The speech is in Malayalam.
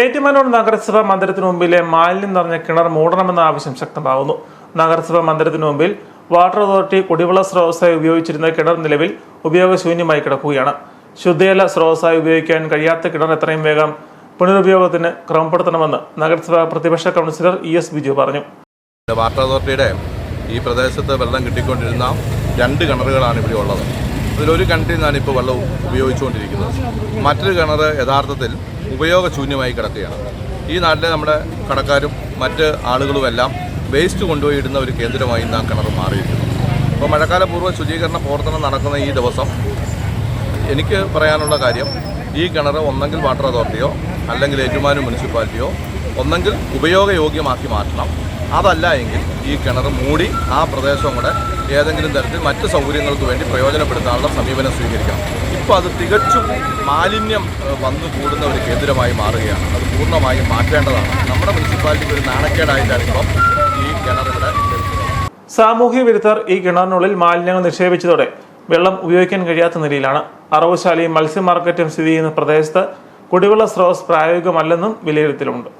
ഏറ്റുമാനൂർ നഗരസഭാ മന്ദിരത്തിന് മുമ്പിലെ മാലിന്യം നിറഞ്ഞ കിണർ മൂടണമെന്ന ആവശ്യം ശക്തമാകുന്നു നഗരസഭാ മന്ദിരത്തിന് മുമ്പിൽ വാട്ടർ അതോറിറ്റി കുടിവെള്ള സ്രോതസ്സായി ഉപയോഗിച്ചിരുന്ന കിണർ നിലവിൽ ഉപയോഗശൂന്യമായി കിടക്കുകയാണ്. ശുദ്ധജല സ്രോതസ്സായി ഉപയോഗിക്കാൻ കഴിയാത്ത കിണർ എത്രയും വേഗം പുനരുപയോഗത്തിന് ക്രമപ്പെടുത്തണമെന്ന് നഗരസഭാ പ്രതിപക്ഷ കൗൺസിലർ ഇ എസ് ബിജു പറഞ്ഞു. വാട്ടർ അതോറിറ്റിയുടെ ഈ പ്രദേശത്ത് വെള്ളം കിട്ടിക്കൊണ്ടിരുന്ന രണ്ട് കിണറുകളാണ് ഇവിടെ ഉള്ളത്. അതിലൊരു കിണറ്റിൽ നിന്നാണ് ഇപ്പോൾ വെള്ളം ഉപയോഗിച്ചുകൊണ്ടിരിക്കുന്നത്. മറ്റൊരു കിണർ യഥാർത്ഥത്തിൽ ഉപയോഗശൂന്യമായി കിടക്കുകയാണ്. ഈ നാട്ടിലെ നമ്മുടെ കടക്കാരും മറ്റ് ആളുകളുമെല്ലാം വേസ്റ്റ് കൊണ്ടുപോയി ഇടുന്ന ഒരു കേന്ദ്രമായി ഇന്ന് ആ കിണർ മാറിയിരിക്കുന്നു. അപ്പോൾ മഴക്കാലപൂർവ ശുചീകരണ പ്രവർത്തനം നടക്കുന്ന ഈ ദിവസം എനിക്ക് പറയാനുള്ള കാര്യം ഈ കിണർ ഒന്നെങ്കിൽ വാട്ടർ അതോറിറ്റിയോ അല്ലെങ്കിൽ ഏറ്റുമാനൂർ മുനിസിപ്പാലിറ്റിയോ ഒന്നെങ്കിൽ ഉപയോഗയോഗ്യമാക്കി മാറ്റണം. അതല്ല എങ്കിൽ ഈ കിണർ മൂടി ആ പ്രദേശം കൂടെ ഏതെങ്കിലും തരത്തിൽ മറ്റ് സൗകര്യങ്ങൾക്ക് വേണ്ടി പ്രയോജനപ്പെടുത്താനുള്ള സമീപനം സ്വീകരിക്കണം ഇപ്പോൾ അത് തികച്ചും മാലിന്യം വന്നു കൂടുന്ന ഒരു കേന്ദ്രമായി മാറുകയാണ്. അത് പൂർണമായും മാറ്റേണ്ടതാണ്. നമ്മുടെ മുനിസിപ്പാലിറ്റിക്ക് ഒരു നാണക്കേടായിട്ടാണ് ഇപ്പം ഈ കിണറുകളെ സാമൂഹ്യ വിരുദ്ധർ ഈ കിണറിനുള്ളിൽ മാലിന്യങ്ങൾ നിക്ഷേപിച്ചതോടെ വെള്ളം ഉപയോഗിക്കാൻ കഴിയാത്ത നിലയിലാണ് അറവുശാലയും മത്സ്യ മാർക്കറ്റും സ്ഥിതി ചെയ്യുന്ന പ്രദേശത്ത് കുടിവെള്ള സ്രോതസ് പ്രായോഗികമല്ലെന്നും വിലയിരുത്തലുണ്ട്.